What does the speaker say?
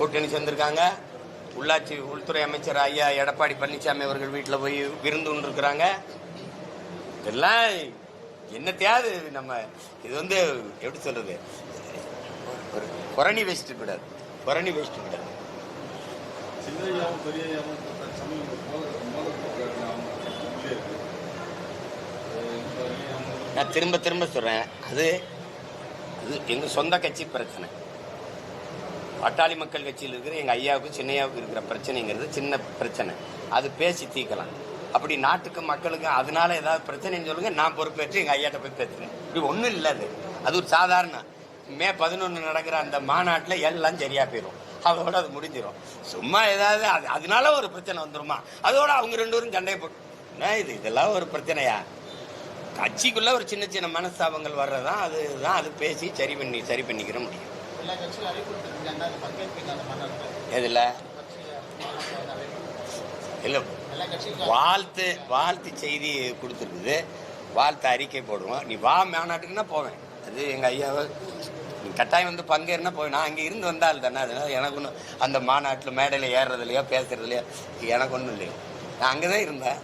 கூட்டணி சேர்ந்திருக்காங்க. உள்ளாட்சி உள்துறை அமைச்சர் ஐயா எடப்பாடி பழனிசாமி அவர்கள் வீட்டில் போய் விருந்து இருக்கிறாங்க இதெல்லாம் என்னத்தையாவது நம்ம இது வந்து எப்படி சொல்றது? ஒரு புரணி வேஸ்ட் கூடாது புரணி வேஸ்ட் கூடாது நான் திரும்ப திரும்ப சொல்றேன். அது அது எங்க சொந்த கட்சி பிரச்சனை. பட்டாளி மக்கள் கட்சியில் இருக்கிற எங்கள் ஐயாவுக்கும் சின்னையாவுக்கும் இருக்கிற பிரச்சனைங்கிறது சின்ன பிரச்சனை. அது பேசி தீர்க்கலாம் அப்படி நாட்டுக்கு மக்களுக்கு அதனால ஏதாவது பிரச்சனைன்னு சொல்லுங்க நான் பொறுப்பேற்று எங்கள் ஐயாட்ட போய் பேசுகிறேன் இப்படி ஒன்றும் இல்லை அது. அது ஒரு சாதாரண மே பதினொன்று நடக்கிற அந்த மாநாட்டில் எல்லாம் சரியாக போயிடும் அதோட அது முடிஞ்சிடும் சும்மா ஏதாவது அது அதனால ஒரு பிரச்சனை வந்துருமா? அதோட அவங்க ரெண்டு பேரும் சண்டை போட்டு இது? இதெல்லாம் ஒரு பிரச்சனையா? கட்சிக்குள்ளே ஒரு சின்ன சின்ன மனஸ்தாபங்கள் வர்றதான் அதுதான் அது பேசி சரி பண்ணி சரி பண்ணிக்கிற முடியும். எதுல? இல்ல வாழ்த்து வாழ்த்து செய்தி கொடுத்துருக்குது. வாழ்த்து அறிக்கை போடுவோம். நீ வா மாநாட்டுக்குன்னா போவேன். அது எங்க ஐயாவை. நீ கட்டாயம் வந்து பங்கேறினா போய் நான் அங்கே இருந்து வந்தால் தானே. அதனால எனக்கு ஒன்றும் அந்த மாநாட்டில் மேடையில் ஏறுறதுலையோ பேசுறதுலையோ எனக்கு ஒன்றும் இல்லையோ. நான் அங்கே தான் இருந்தேன்.